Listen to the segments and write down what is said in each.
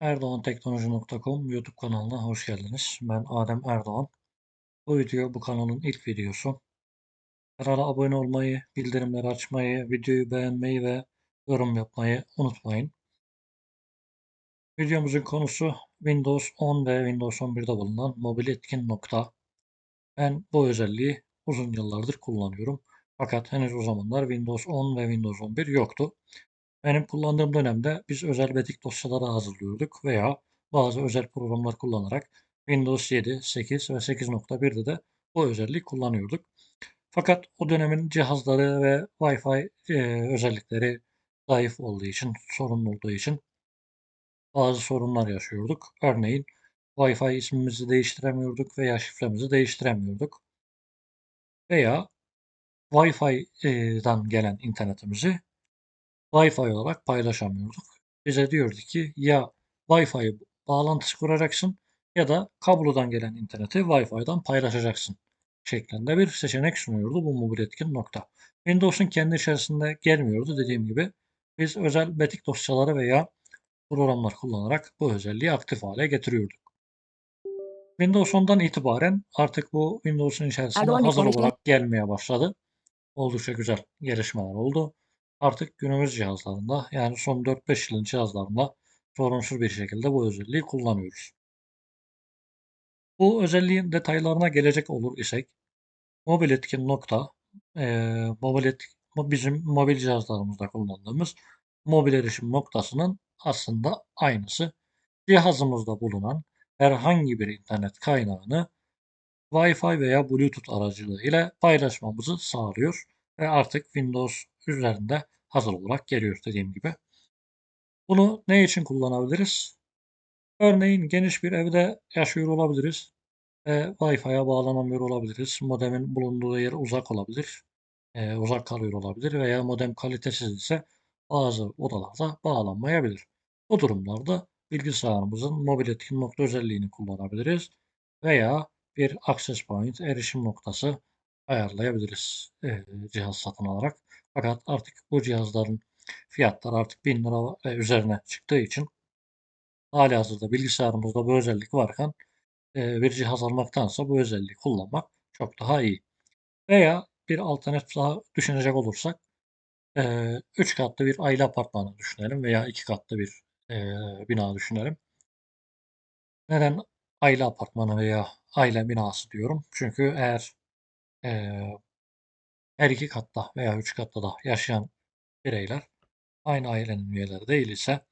erdoğanteknoloji.com YouTube kanalına hoş geldiniz. Ben Adem Erdoğan. Bu video bu kanalın ilk videosu. Kanala abone olmayı, bildirimleri açmayı, videoyu beğenmeyi ve yorum yapmayı unutmayın. Videomuzun konusu Windows 10 ve Windows 11'de bulunan mobil etkin nokta. Ben bu özelliği uzun yıllardır kullanıyorum. Fakat henüz o zamanlar Windows 10 ve Windows 11 yoktu. Benim kullandığım dönemde biz özel betik dosyaları hazırlıyorduk veya bazı özel programlar kullanarak Windows 7, 8 ve 8.1'de de bu özelliği kullanıyorduk. Fakat o dönemin cihazları ve Wi-Fi e, özellikleri zayıf olduğu için, sorun olduğu için bazı sorunlar yaşıyorduk. Örneğin Wi-Fi ismimizi değiştiremiyorduk veya şifremizi değiştiremiyorduk. Veya Wi-Fi'den gelen internetimizi Wi-Fi olarak paylaşamıyorduk. Bize diyordu ki ya Wi-Fi bağlantısı kuracaksın ya da kablodan gelen interneti Wi-Fi'den paylaşacaksın şeklinde bir seçenek sunuyordu bu mobil etkin nokta. Windows'un kendi içerisinde gelmiyordu dediğim gibi. Biz özel betik dosyaları veya programlar kullanarak bu özelliği aktif hale getiriyorduk. Windows 10'dan itibaren artık bu Windows'un içerisinde hazır olarak gelmeye başladı. Oldukça güzel gelişmeler oldu. Artık günümüz cihazlarında yani son 4-5 yılın cihazlarında sorunsuz bir şekilde bu özelliği kullanıyoruz. Bu özelliğin detaylarına gelecek olur isek mobil etkin nokta e, mobil et, bizim mobil cihazlarımızda kullandığımız mobil erişim noktasının aslında aynısı. Cihazımızda bulunan herhangi bir internet kaynağını Wi-Fi veya Bluetooth aracılığı ile paylaşmamızı sağlıyor ve artık Windows üzerinde hazır olarak geliyor dediğim gibi. Bunu ne için kullanabiliriz? Örneğin geniş bir evde yaşıyor olabiliriz. E, Wi-Fi'ye bağlanamıyor olabiliriz. Modemin bulunduğu yer uzak olabilir. E, uzak kalıyor olabilir veya modem kalitesiz ise bazı odalarda bağlanmayabilir. Bu durumlarda bilgisayarımızın mobil etkin nokta özelliğini kullanabiliriz veya bir access point erişim noktası ayarlayabiliriz e, cihaz satın alarak. Fakat artık bu cihazların fiyatları artık 1000 lira üzerine çıktığı için hali hazırda bilgisayarımızda bu özellik varken e, bir cihaz almaktansa bu özelliği kullanmak çok daha iyi. Veya bir alternatif daha düşünecek olursak 3 katlı bir aile apartmanı düşünelim veya 2 katlı bir e, bina düşünelim. Neden aile apartmanı veya aile binası diyorum? Çünkü eğer e, her iki katta veya üç katta da yaşayan bireyler aynı ailenin üyeleri değil ise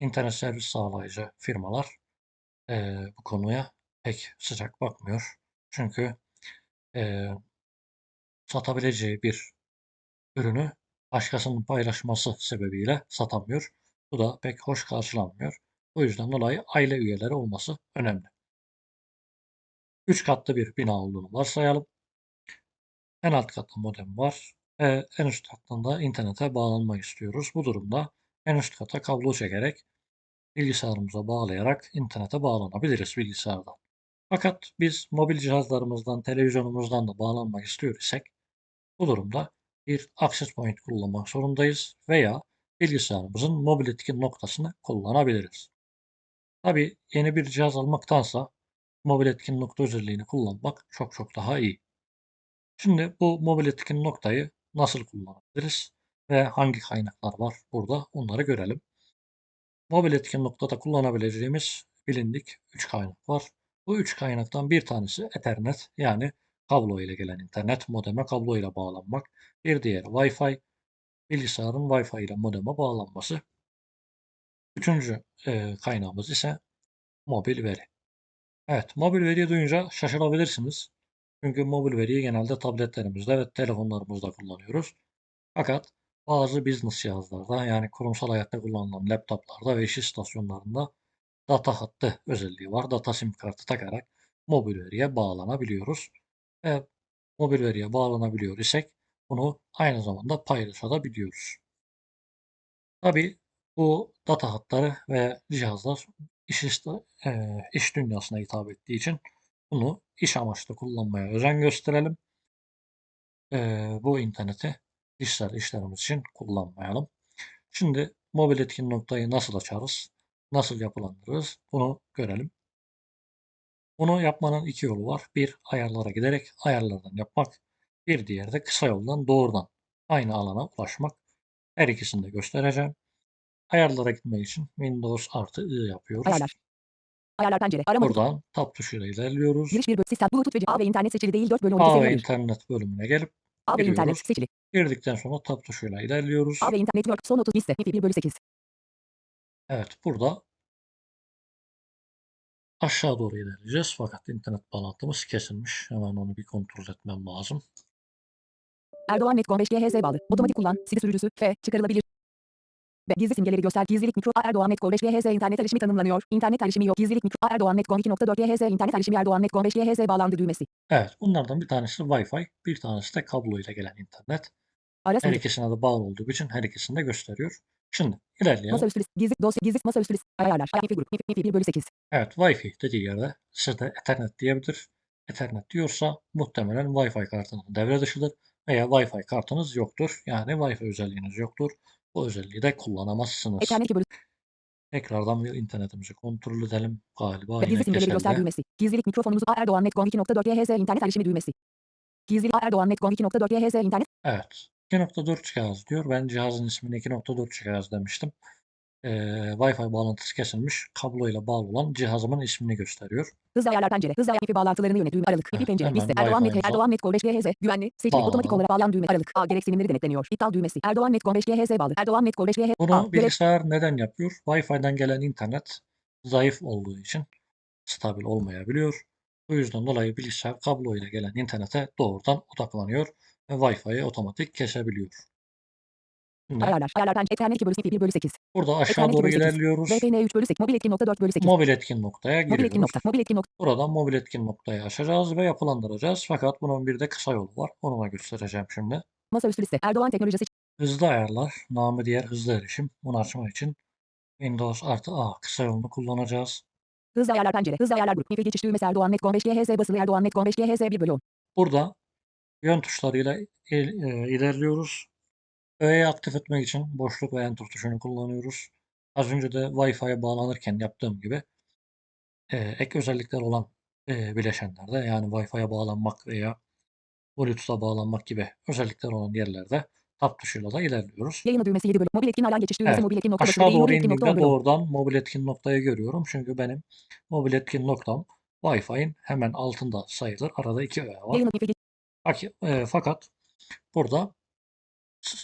internet servis sağlayıcı firmalar e, bu konuya pek sıcak bakmıyor. Çünkü e, satabileceği bir ürünü başkasının paylaşması sebebiyle satamıyor. Bu da pek hoş karşılanmıyor. O yüzden dolayı aile üyeleri olması önemli. Üç katlı bir bina olduğunu varsayalım. En alt katta modem var. E, en üst kattan internete bağlanmak istiyoruz. Bu durumda en üst kata kablo çekerek bilgisayarımıza bağlayarak internete bağlanabiliriz bilgisayardan. Fakat biz mobil cihazlarımızdan, televizyonumuzdan da bağlanmak istiyor isek bu durumda bir access point kullanmak zorundayız veya bilgisayarımızın mobil etkin noktasını kullanabiliriz. Tabi yeni bir cihaz almaktansa mobil etkin nokta özelliğini kullanmak çok çok daha iyi. Şimdi bu mobil etkin noktayı nasıl kullanabiliriz ve hangi kaynaklar var burada onları görelim. Mobil etkin noktada kullanabileceğimiz bilindik 3 kaynak var. Bu 3 kaynaktan bir tanesi Ethernet yani kablo ile gelen internet modeme kablo ile bağlanmak. Bir diğeri Wi-Fi bilgisayarın Wi-Fi ile modeme bağlanması. Üçüncü e, kaynağımız ise mobil veri. Evet, mobil veriyi duyunca şaşırabilirsiniz. Çünkü mobil veriyi genelde tabletlerimizde ve telefonlarımızda kullanıyoruz. Fakat bazı business cihazlarda yani kurumsal hayatta kullanılan laptoplarda ve iş istasyonlarında data hattı özelliği var. Data sim kartı takarak mobil veriye bağlanabiliyoruz. Ve mobil veriye bağlanabiliyor isek bunu aynı zamanda paylaşabiliyoruz. Tabi bu data hatları ve cihazlar iş, iş dünyasına hitap ettiği için bunu iş amaçlı kullanmaya özen gösterelim. E, bu interneti kişisel işlerimiz için kullanmayalım. Şimdi mobil etkin noktayı nasıl açarız? nasıl yapılandırırız bunu görelim. Bunu yapmanın iki yolu var. Bir ayarlara giderek ayarlardan yapmak. Bir diğeri de kısa yoldan doğrudan aynı alana ulaşmak. Her ikisini de göstereceğim. Ayarlara gitmek için Windows artı I yapıyoruz. Ayarlar. Ayarlar pencere. Arama. Buradan tab tuşuyla ilerliyoruz. Giriş bir bölüm. Sistem. Bluetooth ve A ve internet seçili değil. 4 bölü 12 A ve internet bölümüne gelip A ve internet seçili. girdikten sonra tab tuşuyla ilerliyoruz. A ve internet network. Son 30 liste. Wi-Fi 1 bölü 8. Evet burada aşağı doğru ilerleyeceğiz. Fakat internet bağlantımız kesilmiş. Hemen onu bir kontrol etmem lazım. Erdoğan Netcom 5 GHZ bağlı. Otomatik kullan. CD sürücüsü. F. Çıkarılabilir. B. Gizli simgeleri göster. Gizlilik mikro. Erdoğan Netcom 5 GHZ internet erişimi tanımlanıyor. İnternet erişimi yok. Gizlilik mikro. Erdoğan Netcom 2.4 GHZ internet erişimi Erdoğan Netcom 5 GHZ bağlandı düğmesi. Evet bunlardan bir tanesi Wi-Fi, bir tanesi de kablo ile gelen internet. Ara Her ikisine de bağlı olduğu için her ikisini de gösteriyor. Şimdi ilerleyelim. Masaüstü list. Gizli dosya. Gizli masaüstü list. Ayarlar. Wi-Fi grup. Wi-Fi 1 bölü 8. Evet Wi-Fi dediği yerde sizde Ethernet diyebilir. Ethernet diyorsa muhtemelen Wi-Fi kartının devre dışıdır veya Wi-Fi kartınız yoktur. Yani Wi-Fi özelliğiniz yoktur. Bu özelliği de kullanamazsınız. Ethernet 2 bölü. Tekrardan bir internetimizi kontrol edelim. Galiba Gizli simgeleri göster düğmesi. Gizlilik mikrofonumuzu A. Erdoğan Netcom 2.4 GHZ internet erişimi düğmesi. Gizlilik A. Erdoğan Netcom 2.4 GHZ internet. Evet. 2.4 GHz diyor. Ben cihazın ismini 2.4 GHz demiştim. Ee, Wi-Fi bağlantısı kesilmiş. Kabloyla bağlı olan cihazımın ismini gösteriyor. Hızlı ayarlar pencere. Hızlı ayar bağlantılarını yönet. Düğme aralık. Evet, pencere. Liste. Erdoğan Net. Erdoğan Net. 5 GHZ. Güvenli. Seçili. Otomatik olarak bağlayan düğme aralık. A. Gereksinimleri denetleniyor. İptal düğmesi. Erdoğan Net. 5 GHZ bağlı. Erdoğan Net. 5 GHZ. Bunu bilgisayar neden yapıyor? Wi-Fi'den gelen internet zayıf olduğu için stabil olmayabiliyor. Bu yüzden dolayı bilgisayar kablo ile gelen internete doğrudan odaklanıyor ve Wi-Fi'yi otomatik kesebiliyor. Ayarlar. Ayarlar pencere. Ethernet 2 bölü 1 bölü 8. burada aşağı Ethernet doğru 2 bölü 8. ilerliyoruz. VPN 3 bölü 8. Mobil etkin nokta 4 bölü 8. Mobil etkin noktaya Mobil etkin giriyoruz. nokta. Mobil etkin nokta. Buradan mobil etkin noktayı açacağız ve yapılandıracağız. Fakat bunun bir de kısa yolu var. Onu da göstereceğim şimdi. Masaüstü liste. Erdoğan teknolojisi. Hızlı ayarlar, namı diğer hızlı erişim. Bunu açmak için Windows artı A kısa yolunu kullanacağız. Hızlı ayarlar pencere. Hızlı ayarlar grup. Wi-Fi geçiş düğmesi Erdoğan Net. 5 GHZ basılı Erdoğan Net. 5 GHZ 1 bölü 10. Burada yön tuşlarıyla il- e, ilerliyoruz. Öğeyi aktif etmek için boşluk ve enter tuşunu kullanıyoruz. Az önce de Wi-Fi'ye bağlanırken yaptığım gibi e, ek özellikler olan e, bileşenlerde yani Wi-Fi'ye bağlanmak veya Bluetooth'a bağlanmak gibi özellikler olan yerlerde tab tuşuyla da ilerliyoruz. Yayına düğmesi 7 bölü. Mobil etkin alan geçiş düğmesi. Evet. Mobil etkin nokta Aşağı doğru Mobil etkin nokta 10 indiğimde bölü 10. doğrudan mobil etkin noktayı görüyorum. Çünkü benim mobil etkin noktam Wi-Fi'nin hemen altında sayılır. Arada iki öğe var. Yayına Wi-Fi Fak- e, fakat burada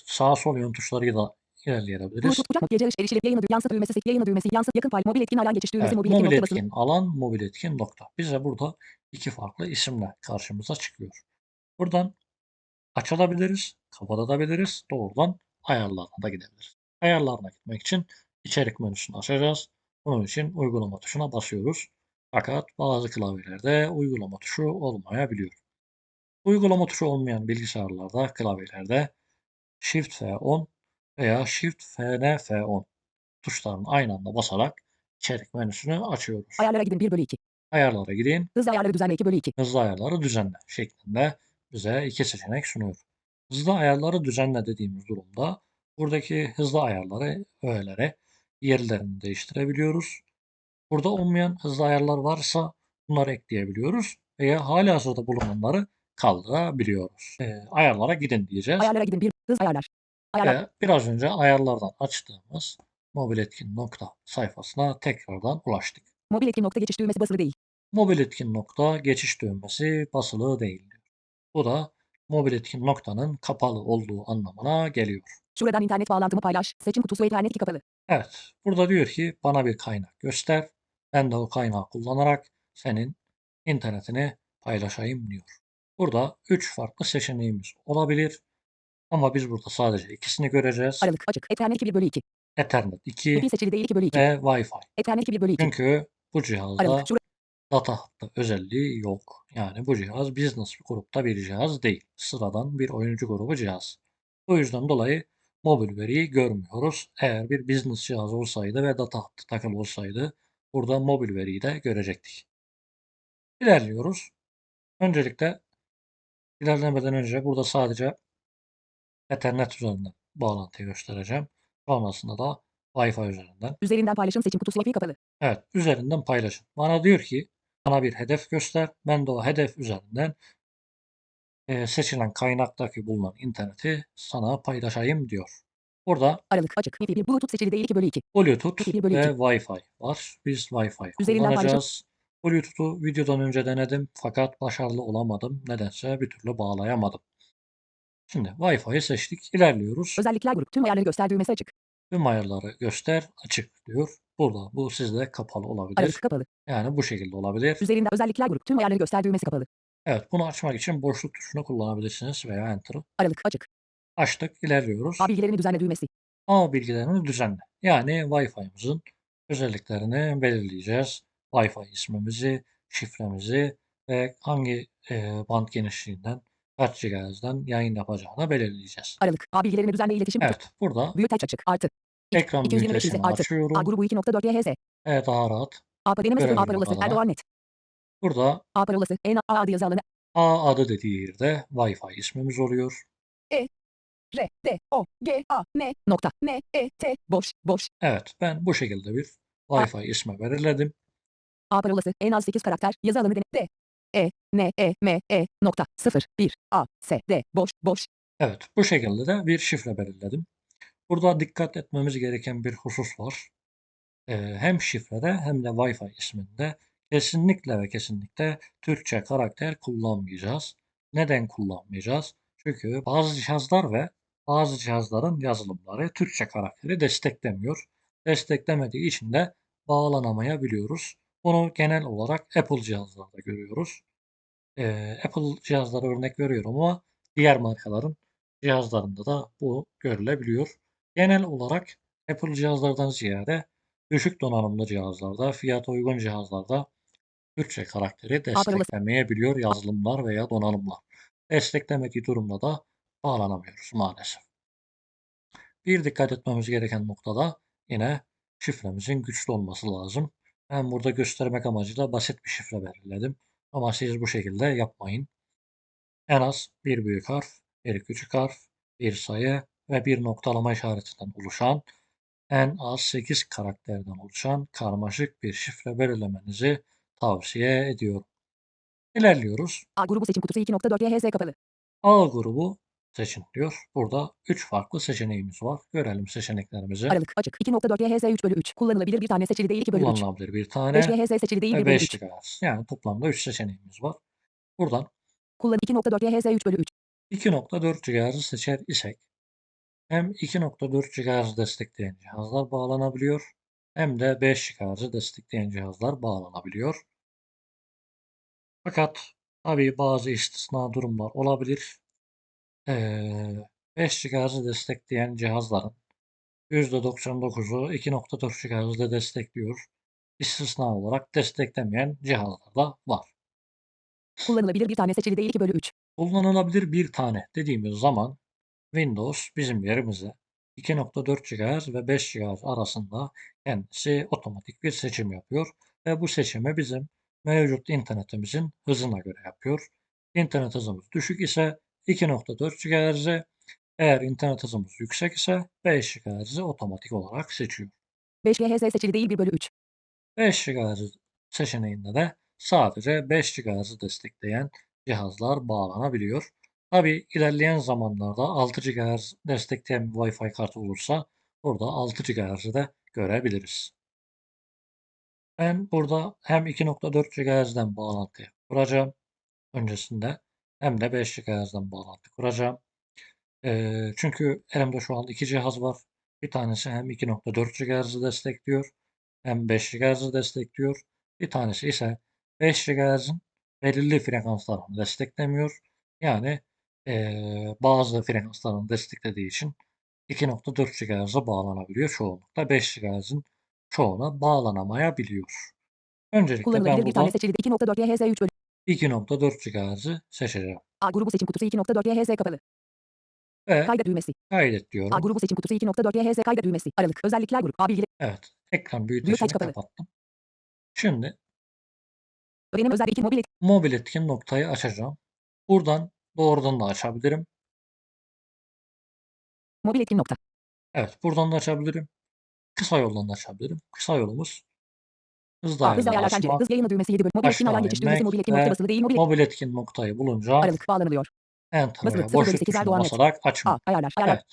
sağ sol yön tuşlarıyla ilerleyebiliriz. Kucak gece yayına dü- yansıt düğmesi sek yayına düğmesi yansıt yakın fay mobil etkin alan geçiş düğmesi Evet, mobil etkin mobil basılı. etkin alan, mobil etkin nokta. Bize burada iki farklı isimle karşımıza çıkıyor. Buradan açılabiliriz, kapatabiliriz. Doğrudan ayarlarına da gidebiliriz. Ayarlarına gitmek için içerik menüsünü açacağız. Bunun için uygulama tuşuna basıyoruz. Fakat bazı klavyelerde uygulama tuşu olmayabiliyor. Uygulama tuşu olmayan bilgisayarlarda, klavyelerde Shift F10 veya Shift FN F10 tuşlarını aynı anda basarak içerik menüsünü açıyoruz. Ayarlara gidin 1 bölü 2. Ayarlara gidin, Hızlı ayarları düzenle 2 bölü 2. hızlı ayarları düzenle şeklinde bize iki seçenek sunuyor. Hızlı ayarları düzenle dediğimiz durumda buradaki hızlı ayarları, öğelere yerlerini değiştirebiliyoruz. Burada olmayan hızlı ayarlar varsa bunları ekleyebiliyoruz veya halihazırda bulunanları kaldırabiliyoruz. Ee, ayarlara gidin diyeceğiz. Ayarlara gidin 1. Hız ayarlar. Ayarlar. Ve biraz önce ayarlardan açtığımız mobil etkin nokta sayfasına tekrardan ulaştık. Mobil etkin nokta geçiş düğmesi basılı değil. Mobil etkin nokta geçiş düğmesi basılı değil. Bu da mobil etkin noktanın kapalı olduğu anlamına geliyor. Şuradan internet bağlantımı paylaş. Seçim kutusu ethernet 2 kapalı. Evet, burada diyor ki bana bir kaynak göster. Ben de o kaynağı kullanarak senin internetini paylaşayım diyor. Burada 3 farklı seçeneğimiz olabilir. Ama biz burada sadece ikisini göreceğiz. Aralık açık. Ethernet 2 1 bölü 2. Ethernet 2 Wi-Fi seçili değil 2 bölü 2. ve Wi-Fi. Ethernet 2 1 bölü 2. Çünkü bu cihazda Aralık. Şura. data hattı özelliği yok. Yani bu cihaz business grupta bir cihaz değil. Sıradan bir oyuncu grubu cihaz. Bu yüzden dolayı mobil veriyi görmüyoruz. Eğer bir business cihaz olsaydı ve data hattı takılı olsaydı burada mobil veriyi de görecektik. İlerliyoruz. Öncelikle ilerlemeden önce burada sadece Ethernet üzerinden bağlantıyı göstereceğim. Sonrasında da Wi-Fi üzerinden. Üzerinden paylaşım seçim kutusu Wi-Fi kapalı. Evet, üzerinden paylaşın. Bana diyor ki bana bir hedef göster. Ben de o hedef üzerinden eee, seçilen kaynaktaki bulunan interneti sana paylaşayım diyor. Burada Aralık açık. Wi-Fi 1 Bluetooth seçili değil 2 bölü 2. Bluetooth Wi-Fi 1 bölü ve 2. Wi-Fi var. Biz Wi-Fi Üzerinden paylaşım- kullanacağız. Bluetooth'u videodan önce denedim fakat başarılı olamadım. Nedense bir türlü bağlayamadım. Şimdi Wi-Fi'yi seçtik. İlerliyoruz. Özellikler grup. Tüm ayarları göster düğmesi açık. Tüm ayarları göster açık diyor. Burada bu sizde kapalı olabilir. Aralık kapalı. Yani bu şekilde olabilir. Üzerinden özellikler grup. Tüm ayarları göster düğmesi kapalı. Evet bunu açmak için boşluk tuşunu kullanabilirsiniz veya Enter'ı. Aralık açık. Açtık ilerliyoruz. A bilgilerini düzenle düğmesi. Ağ bilgilerini düzenle. Yani Wi-Fi'mizin özelliklerini belirleyeceğiz. Wi-Fi ismimizi, şifremizi ve hangi e, band genişliğinden, GHz'den yayın yapacağını belirleyeceğiz. Aralık. A bilgilerini düzenle iletişim. Evet burada Büyüteç açık. Artı. ekran 225 büyütesini artı. A açıyorum. grubu 2.4 YHZ. Evet daha rahat. A sıfır. A parolası. Erdoğan net. Burada A parolası. En A adı yazı alanı. A adı dediği yerde Wi-Fi ismimiz oluyor. R, D, O, G, A, N, nokta, N, E, T, boş, boş. Evet ben bu şekilde bir Wi-Fi ismi belirledim. A parolası. En az 8 karakter. Yazı alanı. D, E, N, E, M, E, nokta, 0, 1, A, S, D, boş, boş. Evet, bu şekilde de bir şifre belirledim. Burada dikkat etmemiz gereken bir husus var. Ee, hem şifrede hem de Wi-Fi isminde kesinlikle ve kesinlikle Türkçe karakter kullanmayacağız. Neden kullanmayacağız? Çünkü bazı cihazlar ve bazı cihazların yazılımları Türkçe karakteri desteklemiyor. Desteklemediği için de bağlanamayabiliyoruz. Bunu genel olarak Apple cihazlarda görüyoruz. Ee, Apple cihazlara örnek veriyorum ama diğer markaların cihazlarında da bu görülebiliyor. Genel olarak Apple cihazlardan ziyade düşük donanımlı cihazlarda, fiyata uygun cihazlarda Türkçe karakteri desteklemeyebiliyor yazılımlar veya donanımlar. Desteklemediği durumda da bağlanamıyoruz maalesef. Bir dikkat etmemiz gereken noktada yine şifremizin güçlü olması lazım. Ben burada göstermek amacıyla basit bir şifre belirledim. Ama siz bu şekilde yapmayın. En az bir büyük harf, bir küçük harf, bir sayı ve bir noktalama işaretinden oluşan en az 8 karakterden oluşan karmaşık bir şifre belirlemenizi tavsiye ediyorum. İlerliyoruz. A grubu seçim kutusu 2.4 YHZ kapalı. A grubu seçin diyor. Burada 3 farklı seçeneğimiz var. Görelim seçeneklerimizi. Aralık açık. 2.4 YHZ 3 bölü 3. Kullanılabilir bir tane seçili değil 2 bölü 3. Kullanılabilir bir 5 tane YHZ seçili değil 1 ve bölü 5 3. GHz. Yani toplamda 3 seçeneğimiz var. Buradan Kullan 2.4 YHZ 3 bölü 3. 2.4 GHz'ı seçer isek hem 2.4 GHz destekleyen cihazlar bağlanabiliyor hem de 5 GHz'ı destekleyen cihazlar bağlanabiliyor. Fakat tabii bazı istisna durumlar olabilir. Ee, 5 GHz'ı destekleyen cihazların %99'u 2.4 GHz'de destekliyor. İstisna olarak desteklemeyen cihazlar da var. Kullanılabilir bir tane seçili değil 2 bölü 3. Kullanılabilir bir tane dediğimiz zaman Windows bizim yerimize 2.4 GHz ve 5 GHz arasında kendisi otomatik bir seçim yapıyor ve bu seçimi bizim mevcut internetimizin hızına göre yapıyor. İnternet hızımız düşük ise 2.4 GHz'e, eğer internet hızımız yüksek ise 5 GHz'i otomatik olarak seçiyor. 5 YHZ seçili değil 1 bölü 3. 5 GHz seçeneğinde de sadece 5 GHz'ı destekleyen cihazlar bağlanabiliyor. Tabi ilerleyen zamanlarda 6 GHz destekleyen Wi-Fi kartı olursa burada 6 GHz'i de görebiliriz. Ben burada hem 2.4 GHz'den bağlantı kuracağım öncesinde hem de 5 GHz'den bağlantı kuracağım. Çünkü elimde şu an iki cihaz var. Bir tanesi hem 2.4 GHz'ı destekliyor hem 5 GHz'ı destekliyor. Bir tanesi ise 5 GHz'in belirli frekanslarını desteklemiyor. Yani bazı frekanslarını desteklediği için 2.4 GHz'a bağlanabiliyor çoğunlukla. 5 GHz'in çoğuna bağlanamayabiliyor. Öncelikle ben Kullanılabilir bir tane burada seçili 2.4 YHZ 3 bölü 2.4 GHz'ı seçeceğim. A grubu seçim kutusu 2.4 YHZ kapalı. Ve Kaydet düğmesi. kaydet A diyorum. grubu seçim kutusu 2.4 YHZ kaydet düğmesi. Aralık. Özellikler grup. A bilgileri. Evet. Ekran büyütecini kapattım. Şimdi Öğrenim özel 2 mobil et- mobil etkin noktayı açacağım. Buradan doğrudan da açabilirim. mobil etkin nokta. Evet, buradan da açabilirim. kısa yoldan da açabilirim. Kısa yolumuz hızlı A. Hız ayarları ayarlar pencere. Hız yayını düğmesi 7 bölü. Mobil etkin alan geçiş düğmesi mobil etkin nokta basılı değil. Mobil Mobil etkin noktayı bulunca aralık bağlanılıyor. Enter Basılı, veya 0 bölü boşluk 8 tuşuna basarak A. açmak. Ayarlar. Ayarlar. Evet.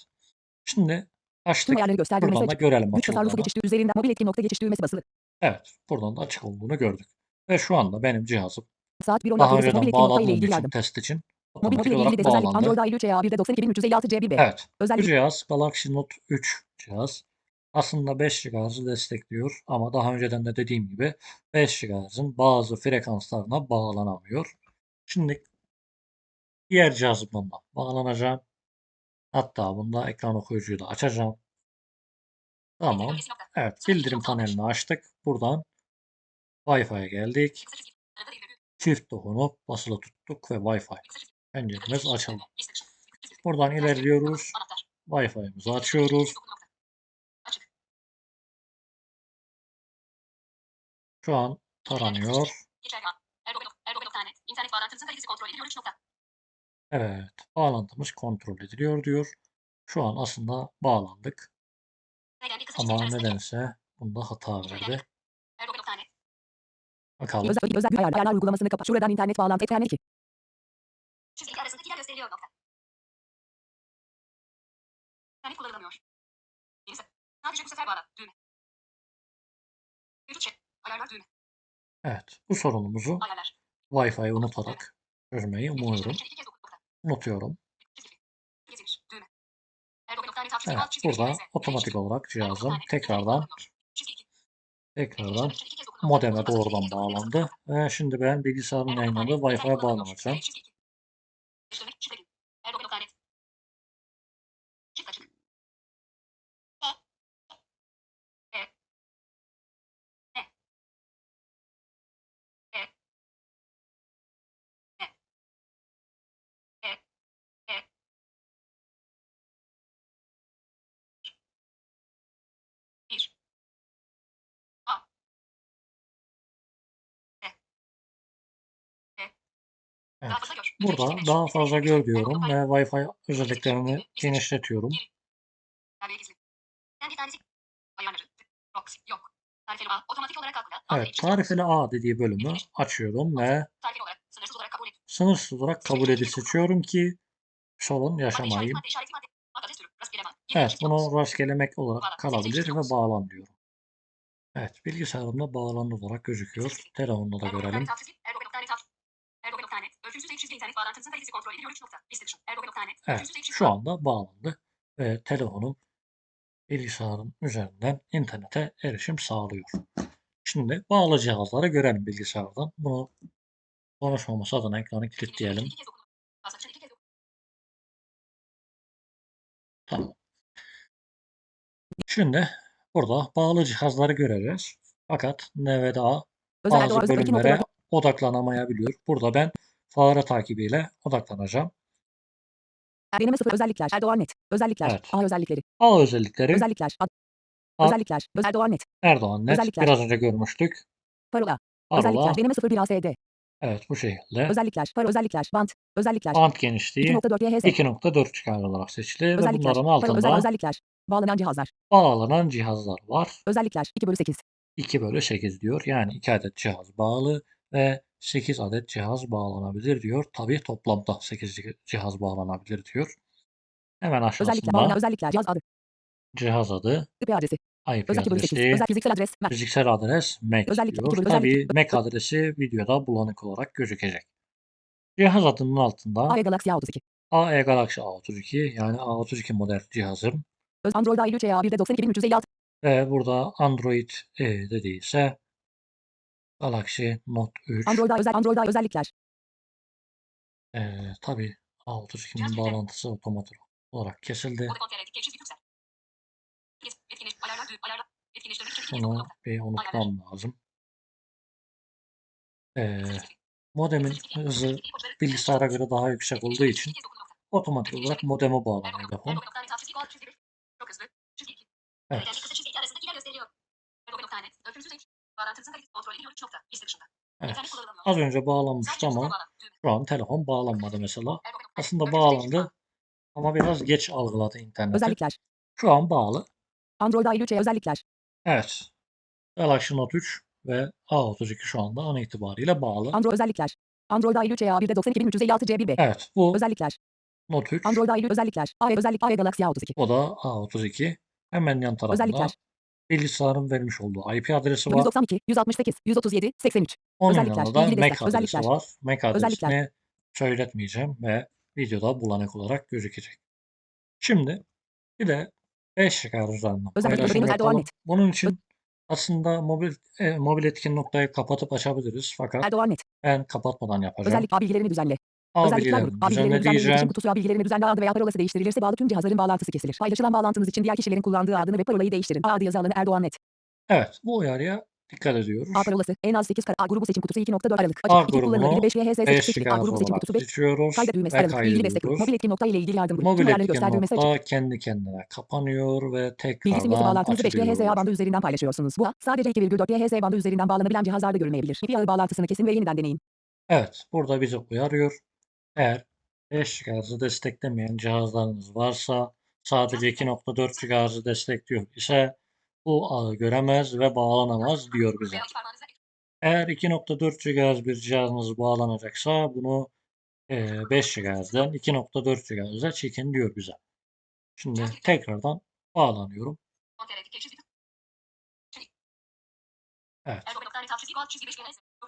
Şimdi açtık. ayarları göster Buradan da açık. görelim Güç tasarrufu geçiş düğ- üzerinde mobil etkin nokta geçiş düğmesi basılı. Evet. Buradan da açık olduğunu gördük. Ve şu anda benim cihazım Saat 1.16 daha mobil önceden ilgili için yardım. test için Mobil mobil otomatik ile ilgili olarak de özellik. bağlandı. Android A3 EA1'de 92356 CB. Evet. Bu Özellik. cihaz Galaxy Note 3 cihaz. Aslında 5 GHz'ı destekliyor ama daha önceden de dediğim gibi 5 GHz'ın bazı frekanslarına bağlanamıyor. Şimdi diğer cihazımdan da bağlanacağım. Hatta bunda ekran okuyucuyu da açacağım. Tamam. Evet, bildirim panelini açtık. Buradan Wi-Fi'ye geldik. Çift dokunup basılı tuttuk ve Wi-Fi penceremiz açıldı. Buradan ilerliyoruz. Wi-Fi'mizi açıyoruz. Şu an taranıyor. İnternet bağlantınızın kalitesi kontrol ediliyor. 3 nokta. Evet, bağlantımız kontrol ediliyor diyor. Şu an aslında bağlandık ama nedense bunda hata verdi. Bakalım. Özel, özel ayarlar, ayarlar uygulamasını kapat. Şuradan internet bağlantı ekranı 2. Çizgi arasındakiler gösteriliyor nokta. İnternet kullanılamıyor. Yenisi. Sadece bu sefer bağlan. Düğme. Şey. Ayarlar düğme. Evet, bu sorunumuzu Ayarlar. Wi-Fi'yi unutarak çözmeyi umuyorum. Unutuyorum. Evet, burada otomatik olarak cihazım tekrardan tekrardan modeme doğrudan bağlandı. Ve şimdi ben bilgisayarın yayınladığı. Wi-Fi'ye bağlanacağım. Evet. Burada daha fazla gör diyorum ve Wi-Fi özelliklerini genişletiyorum. Evet, tarifeli A dediği bölümü açıyorum ve. Sınırsız olarak kabul edip seçiyorum ki sorun yaşamayayım. Evet, bunu rastgelemek olarak kalabilir ve bağlan diyorum. Evet, bilgisayarımda bağlandı olarak gözüküyor. Telefonda da görelim. Erdoğan.net alt çizgi. Erdoğan.net alt. Erdoğan.net. Ölçümsüz ek çizgi internet bağlantınızın kalitesi kontrol ediliyor. 3 nokta. Liste dışı. Erdoğan.net. Evet, şu anda bağlandı ve telefonum bilgisayarın üzerinden internete erişim sağlıyor. Şimdi bağlı cihazları görelim bilgisayardan. Bunu konuşmamız adına ekranı kilitleyelim. Okunu. Tamam. Şimdi burada bağlı cihazları göreceğiz. Fakat NVDA bazı bölümlere odaklanamayabiliyor. Burada ben fare takibiyle odaklanacağım. Deneme sıfır özellikler. Erdoğan net. Özellikler. Evet. A özellikleri. A özellikleri Özellikler. Ad. A- Özellikler. Özel Erdoğan net. Erdoğan Net Özellikler. biraz önce görmüştük. Parola. Parola Özellikler. Deneme 01 ASD. evet bu şekilde. Özellikler. Paro özellikler. Bant. Özellikler. Bant genişliği 2.4 YHZ. 2.4 çıkar olarak seçili ve Özellikler. bunların Paro özel altında özellikler. Bağlanan cihazlar. bağlanan cihazlar var. Özellikler. 2 bölü 8. 2 bölü 8 diyor. Yani 2 adet cihaz bağlı ve 8 adet cihaz bağlanabilir diyor. Tabii toplamda 8 cihaz bağlanabilir diyor. Hemen Özellikler. aşağısında Bağlanan özellikler. Cihaz adı. cihaz adı, IP adresi. IP Özel 2 bölü 8. adresi, Özel fiziksel adres. Mac. fiziksel adres MAC Özellikle diyor. özellikle- MAC adresi videoda bulanık olarak gözükecek. Cihaz adının altında AE Galaxy A32. AE Galaxy A32 yani A32 model cihazım Android A3 EA1'de 92356. ve burada Android e, dediyse Galaxy Note 3 Android özel Android özellikler. e, tabii A32'nin bağlantısı otomatik olarak kesildi. Bunu bir unutmam lazım. E, modemin hızı bilgisayara göre daha yüksek olduğu için otomatik olarak modeme bağlanıyor telefon. Evet. Kendi kısa çizgi iki arasındakiler gösteriliyor. Erdoğan.net. Ölçümsüz ek. Bağlantınızın kalitesi kontrol ediliyor. 3 nokta. Liste dışında. Evet. Az önce bağlanmıştı ama şu an telefon bağlanmadı mesela. Aslında bağlandı ama biraz geç algıladı interneti. Özellikler. Şu an bağlı. Android A3 özellikler. Evet. Galaxy Note 3 ve A32 şu anda an itibariyle bağlı. Android özellikler. Android A53 EA1'de 92356 C1B. Evet bu Özellikler. Note 3 Android A53 özellikler. A özellik A Galaxy A32. o da A32. Hemen yan tarafında Özellikler. Bilgisayarın vermiş olduğu IP adresi var. 192, 168, 137, 83. Onun Özellikler, yanında da MAC adresi özellikler. var. MAC Özellikler. adresini söyletmeyeceğim ve videoda bulanık olarak gözükecek. Şimdi bir de 5 GHz üzerinden paylaşım yapalım. Bunun için aslında mobil e, mobil etkin noktayı kapatıp açabiliriz. Fakat ben kapatmadan yapacağım. Özellik bilgilerini düzenle. A Özellikler bilgilerini grubu. A bilgilerini düzenle düzenle iletişim diyeceğim. kutusu A bilgilerini düzenle adı veya parolası değiştirilirse bağlı tüm cihazların bağlantısı kesilir. Paylaşılan bağlantınız için diğer kişilerin kullandığı adını ve parolayı değiştirin. A adı yazı alanı Erdoğan net. Evet bu uyarıya dikkat ediyoruz. A parolası en az 8 kare. A grubu seçim kutusu 2.4 aralık. A Açık. İki kullanılabilir grubunu 5 VHS seçim 5 seçili. A grubu seçim kutusu 5. seçiyoruz Kayda düğmesi aralık. İlgili destek. Mobil etki nokta ile ilgili yardım Mobil etkin göster düğmesi açık. kendi kendine kapanıyor ve tekrardan bağlantınızı 5 VHS bandı üzerinden paylaşıyorsunuz. Bu sadece 2,4 VHS bandı üzerinden bağlanabilen cihazlarda görünebilir. IP ağı bağlantısını kesin ve yeniden deneyin. Evet, burada bizi uyarıyor. Eğer 5 GHz'ı desteklemeyen cihazlarınız varsa sadece 2.4 GHz'ı destekliyor ise bu ağı göremez ve bağlanamaz diyor bize. Eğer 2.4 GHz bir cihazınız bağlanacaksa bunu eee, 5 GHz'den 2.4 GHz'e çekin diyor bize. Şimdi tekrardan bağlanıyorum. Evet.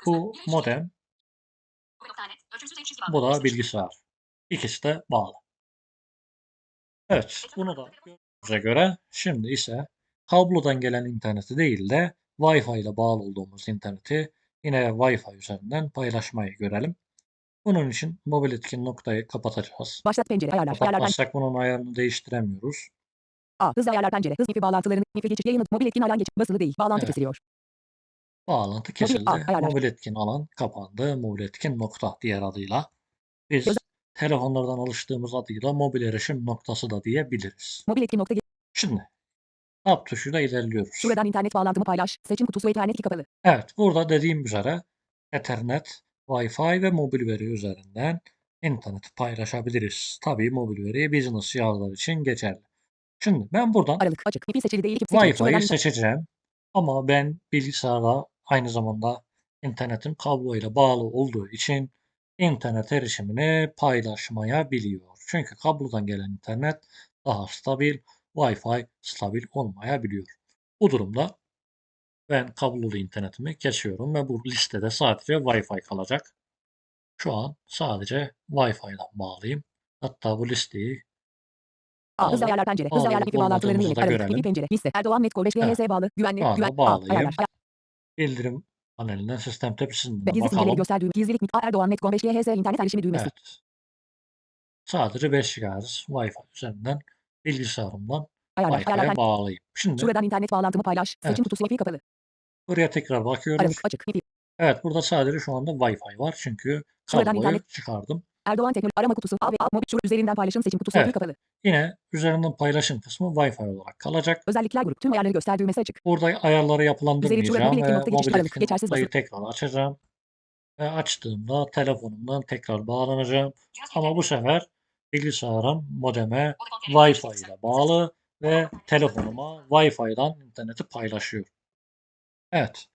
Bu modem, Bu da bilgisayar. İkisi de bağlı. Evet, bunu da gördüğümüze göre şimdi ise kablodan gelen interneti değil de Wi-Fi ile bağlı olduğumuz interneti yine Wi-Fi üzerinden paylaşmayı görelim. Bunun için mobil etkin noktayı kapatacağız. Başlat pencere ayarlar. Kapatmazsak bunun ayarını değiştiremiyoruz. A. Hızlı ayarlar pencere. Hız mifi bağlantılarını. Mifi geçiş yayını. Mobil etkin alan geç. Basılı değil. Bağlantı Evet. kesiliyor. Bağlantı kesildi. Mobil etkin alan kapandı. Mobil etkin nokta diğer adıyla. Biz telefonlardan alıştığımız adıyla mobil erişim noktası da diyebiliriz. Mobil etkin nokta. Şimdi tab tuşuyla ilerliyoruz. Şuradan internet bağlantımı paylaş. Seçim kutusu Ethernet kapalı. Evet, burada dediğim üzere Ethernet, Wi-Fi ve mobil veri üzerinden interneti paylaşabiliriz. Tabii mobil veri business cihazlar için geçerli. Şimdi ben buradan Aralık açık. Seçili değil. Wi-Fi'yi seçeceğim. Ama ben bilgisayarda aynı zamanda internetin kablo ile bağlı olduğu için internet erişimini paylaşmayabiliyor. Çünkü kablodan gelen internet daha stabil, Wi-Fi stabil olmayabiliyor. Bu durumda ben kablolu internetimi kesiyorum ve bu listede sadece Wi-Fi kalacak. Şu an sadece Wi-Fi'den bağlıyım. Hatta bu listeyi A. Hızlı ayarlar pencere. Hızlı ayarlar mifi bağlantılarını da Aralık. Mifi pencere. Liste. Erdoğan net kol 5 Evet. VHS bağlı. Güvenli. Güven. Bağlıyım. Ayarlar. Bildirim panelinden sistem tepkisinden gizli bakalım. göster düğme. Gizlilik mik. A. Erdoğan net kol 5 VHS internet erişimi düğmesi. Evet. Sadece 5 GHz Wi-Fi üzerinden bilgisayarımdan Ayarlar. Wi-Fi'ye bağlayayım. Şimdi Şuradan internet bağlantımı paylaş. Seçim Evet. kutusu Wi-Fi kapalı. buraya tekrar bakıyoruz. Aralık açık. Evet burada sadece şu anda Wi-Fi var çünkü Şuradan kabloyu internet- çıkardım. Erdoğan teknoloji arama kutusu. A ve A. Mobil şura üzerinden paylaşım seçim kutusu Evet. Wi-Fi kapalı. Yine üzerinden paylaşım kısmı Wi-Fi olarak kalacak. Özellikler grup. Tüm ayarları göster düğmesi açık. Burada ayarları yapılandırmayacağım ve nokta geçiş mobil Geçersiz basılı. tekrar açacağım. Ve açtığımda telefonumdan tekrar bağlanacağım. Ama bu sefer bilgisayarım modeme Wi-Fi ile bağlı ve telefonuma Wi-Fi'den interneti paylaşıyor. Evet.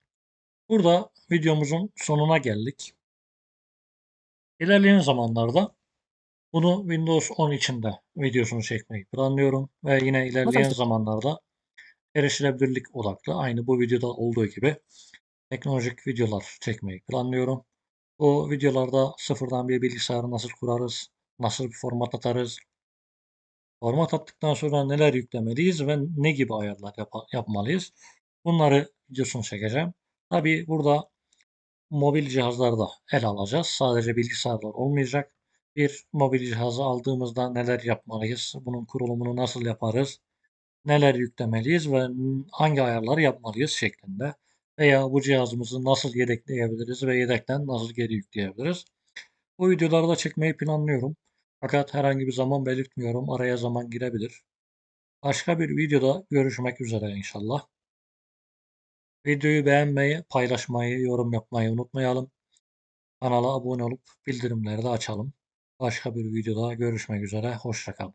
Burada videomuzun sonuna geldik. İlerleyen zamanlarda bunu Windows 10 içinde videosunu çekmeyi planlıyorum ve yine ilerleyen zamanlarda erişilebilirlik odaklı aynı bu videoda olduğu gibi teknolojik videolar çekmeyi planlıyorum. Bu videolarda sıfırdan bir bilgisayarı nasıl kurarız, nasıl bir format atarız, format attıktan sonra neler yüklemeliyiz ve ne gibi ayarlar yapa- yapmalıyız. Bunları videosunu çekeceğim. Tabii burada mobil cihazlarda ele alacağız. Sadece bilgisayarlar olmayacak. Bir mobil cihazı aldığımızda neler yapmalıyız, bunun kurulumunu nasıl yaparız, neler yüklemeliyiz ve hangi ayarları yapmalıyız şeklinde. Veya bu cihazımızı nasıl yedekleyebiliriz ve yedekten nasıl geri yükleyebiliriz. Bu videoları da çekmeyi planlıyorum. Fakat herhangi bir zaman belirtmiyorum. Araya zaman girebilir. Başka bir videoda görüşmek üzere inşallah. Videoyu beğenmeyi, paylaşmayı, yorum yapmayı unutmayalım. Kanala abone olup bildirimleri de açalım. Başka bir videoda görüşmek üzere. Hoşça kalın.